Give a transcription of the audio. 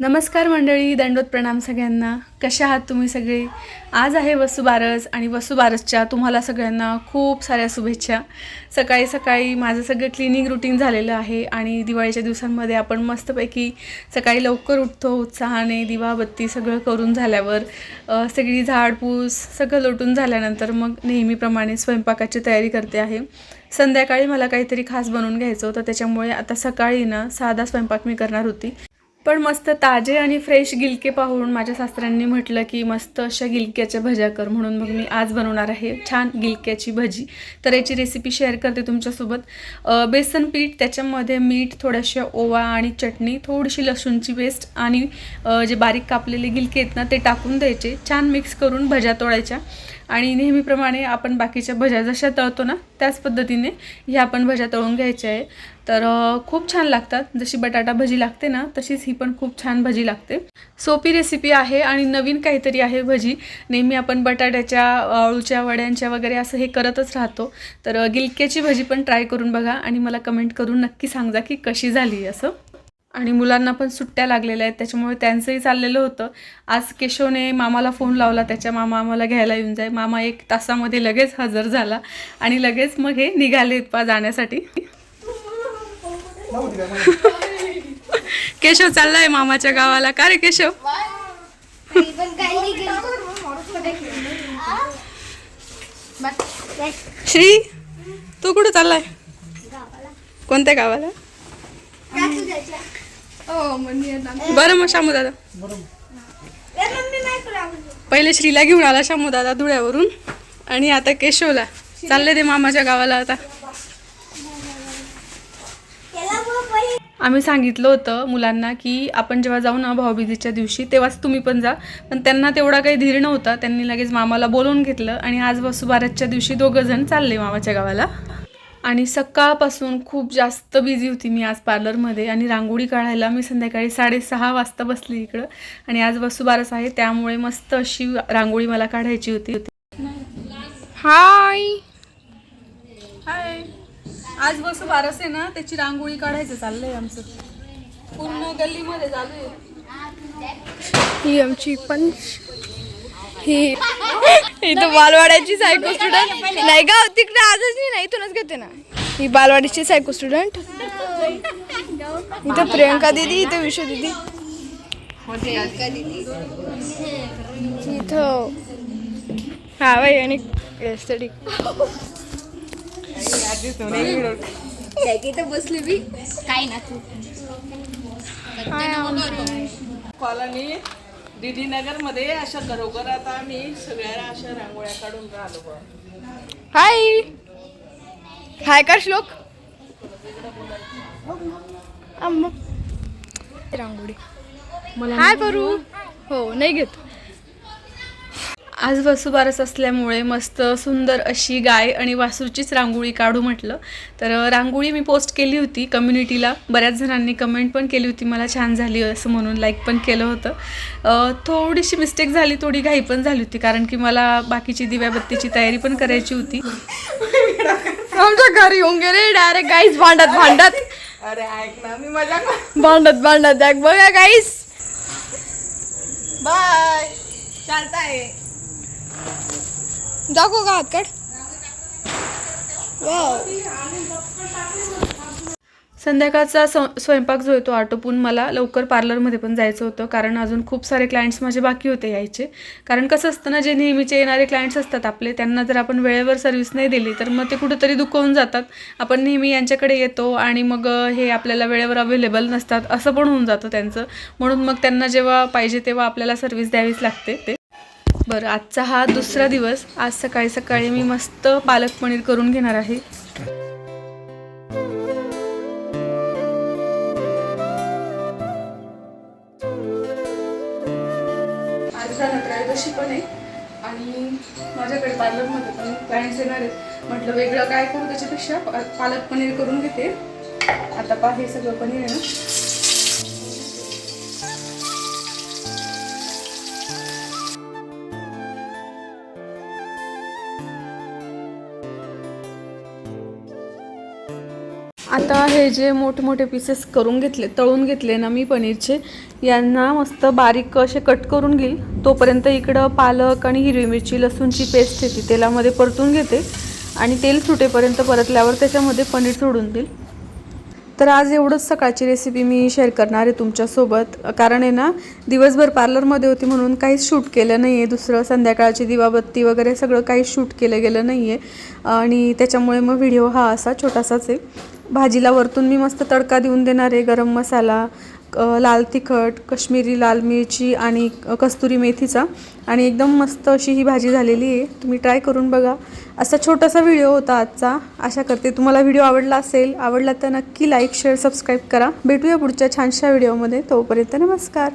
नमस्कार मंडळी दंडोत प्रणाम सगळ्यांना. कशा आहात तुम्ही सगळे? आज आहे वसुबारस आणि वसुबारसच्या तुम्हाला सगळ्यांना खूप साऱ्या शुभेच्छा. सकाळी सकाळी माझं सगळं क्लिनिंग रुटीन झालेलं आहे आणि दिवाळीच्या दिवसांमध्ये आपण मस्तपैकी सकाळी लवकर उठतो उत्साहाने दिवाबत्ती सगळं करून झाल्यावर सगळी झाडपूस सगळं लोटून झाल्यानंतर मग नेहमीप्रमाणे स्वयंपाकाची तयारी करते आहे. संध्याकाळी मला काहीतरी खास बनवून घ्यायचं होतं त्याच्यामुळे आता सकाळी ना साधा स्वयंपाक मी करणार होती. पण मस्त ताजे आणि फ्रेश गिलके पाहून माझ्या सासऱ्यांनी म्हटलं की मस्त अशा गिलक्याच्या भज्या कर. म्हणून मग मी आज बनवणार आहे छान गिलक्याची भजी. तर याची रेसिपी शेअर करते तुमच्यासोबत. बेसन पीठ त्याच्यामध्ये मीठ थोड्याशा ओवा आणि चटणी थोडीशी लसूणची पेस्ट आणि जे बारीक कापलेले गिलके आहेत ना ते टाकून द्यायचे. छान मिक्स करून भज्या तोडायच्या. आणि नेहमीप्रमाणे आपण बाकीच्या भज्या जशा तळतो ना त्याच पद्धतीने ह्या आपण भज्या तळून घ्यायच्या आहे. तर खूप छान लागतात. जशी बटाटा भजी लागते ना तशीच ही पण खूप छान भजी लागते. सोपी रेसिपी आहे आणि नवीन काहीतरी आहे भजी. नेहमी आपण बटाट्याच्या अळूच्या वड्यांच्या वगैरे असं हे करतच राहतो. तर गिलक्याची भजी पण ट्राय करून बघा आणि मला कमेंट करून नक्की सांगा की कशी झाली असं. आणि मुलांना पण सुट्ट्या लागलेल्या आहेत त्याच्यामुळे त्यांचंही चाललेलं होतं. आज केशवने मामाला फोन लावला त्याच्या मामा आम्हाला घ्यायला येऊन जाय. मामा एक तासामध्ये लगेच हजर झाला आणि लगेच मग हे निघालेत पा जाण्यासाठी. केशव चाललाय मामाच्या गावाला. का रे केशव? श्री तू कुठं चाललाय? कोणत्या गावाला? बरं मग शामू दादा. पहिले श्रीला घेऊन आला शामू दादा धुळ्यावरून. आणि आता केशवला. चालले ते मामाच्या गावाला आता. आम्ही सांगितलं होतं मुलांना की आपण जेव्हा जाऊ ना भाऊबीजेच्या दिवशी तेव्हाच तुम्ही पण जा. पण त्यांना तेवढा काही धीर नव्हता. त्यांनी लगेच मामाला बोलवून घेतलं आणि आज वसुबारातच्या दिवशी दोघं जण चालले मामाच्या गावाला. आणि सकाळपासून खूप जास्त बिझी होती मी आज पार्लरमध्ये आणि रांगोळी काढायला मी संध्याकाळी साडेसहा वाजता बसली इकडं. आणि आज वसुबारस आहे त्यामुळे मस्त अशी रांगोळी मला काढायची होती. होती हाय आज वसुबारस आहे ना त्याची रांगोळी काढायचं चाललंय आमचं. पूर्ण गल्लीमध्ये चालू आहे. ही आमची पंच. ही इथं बालवाड्याची सायको स्टुडंट नाही का तिकडे आजच नाही ना इथूनच घेते ना. ही बालवाडीची सायको स्टुडंट इथं प्रियंका दिदी इथं विश्व दिदी. इथं हा बाई आणि एस्थेटिक बसली मी काय ना तू कॉलनी डीडी नगरमध्ये अशा घरोघर आता आम्ही सगळ्या अशा रांगोळ्या काढून राहिलो हाय हाय का श्लोक रांगोळी हाय करू हो नाही घेत आज वसुबारस असल्यामुळे मस्त सुंदर अशी गाय आणि वासूचीच रांगोळी काढू म्हटलं. तर रांगोळी मी पोस्ट केली होती कम्युनिटीला बऱ्याच जणांनी कमेंट पण केली होती मला छान झाली असं म्हणून लाईक पण केलं होतं. थोडीशी मिस्टेक झाली थोडी घाई पण झाली होती कारण की मला बाकीची दिव्याबत्तीची तयारी पण करायची होती. आमच्या घरी येऊन गेले डायरेक्ट गाईस भांडत भांडत. अरे ऐक ना मी मजा भांडत भांडत आहे बघा गाईस बाय चालताय. दाखव का हातकड संध्याकाळचा स्व स्वयंपाक जो आहे तो आटोपून मला लवकर पार्लरमध्ये पण जायचं होतं कारण अजून खूप सारे क्लायंट्स माझे बाकी होते यायचे. कारण कसं असतं ना जे नेहमीचे येणारे क्लायंट्स असतात आपले त्यांना जर आपण वेळेवर सर्व्हिस नाही दिली तर मग ते कुठेतरी दुखवून जातात. आपण नेहमी यांच्याकडे येतो आणि मग हे आपल्याला वेळेवर अवेलेबल नसतात असं पण होऊन जातं त्यांचं. म्हणून मग त्यांना जेव्हा पाहिजे तेव्हा आपल्याला सर्व्हिस द्यावीच लागते ते. बरं आजचा हा दुसरा दिवस आज सकाळी सकाळी मी मस्त पालक पनीर करून घेणार आहे. आज त्रयोदशी पण आहे. आणि माझ्याकडे पार्लरमध्ये पण क्लायंट्स येणार आहेत. म्हटलं वेगळं काय करू त्याच्यापेक्षा पालक पनीर करून घेते. आता पा हे सगळं पनीर आहे ना. आता हे जे मोठमोठे पीसेस करून घेतले तळून घेतले ना मी पनीरचे यांना मस्त बारीक असे कट करून घेईल. तोपर्यंत इकडं पालक आणि हिरवी मिरची लसूणची पेस्ट येते तेलामध्ये परतून घेते आणि तेल सुटेपर्यंत परतल्यावर त्याच्यामध्ये पनीर सोडून देईल. तर आज एवढंच सकाळची रेसिपी मी शेअर करणार आहे तुमच्यासोबत. कारण आहे ना दिवसभर पार्लरमध्ये होती म्हणून काहीच शूट केलं नाही आहे दुसरं संध्याकाळची दिवाबत्ती वगैरे सगळं काहीच शूट केलं गेलं नाही आहे आणि त्याच्यामुळे मग व्हिडिओ हा असा छोटासाच आहे. भाजीला वरतून मी मस्त तडका देऊन देणार आहे गरम मसाला. लाल तिखट कश्मीरी लाल मिरची आणि कस्तुरी मेथीचा. आणि एकदम मस्त अशी ही भाजी झालेली आहे. तुम्ही ट्राय करून बघा. असा छोटासा व्हिडिओ होता आजचा. आशा करते तुम्हाला व्हिडिओ आवडला असेल. आवडला तर नक्की लाईक शेअर सबस्क्राईब करा. भेटूया पुढच्या छानशा व्हिडिओमध्ये. तोपर्यंत नमस्कार.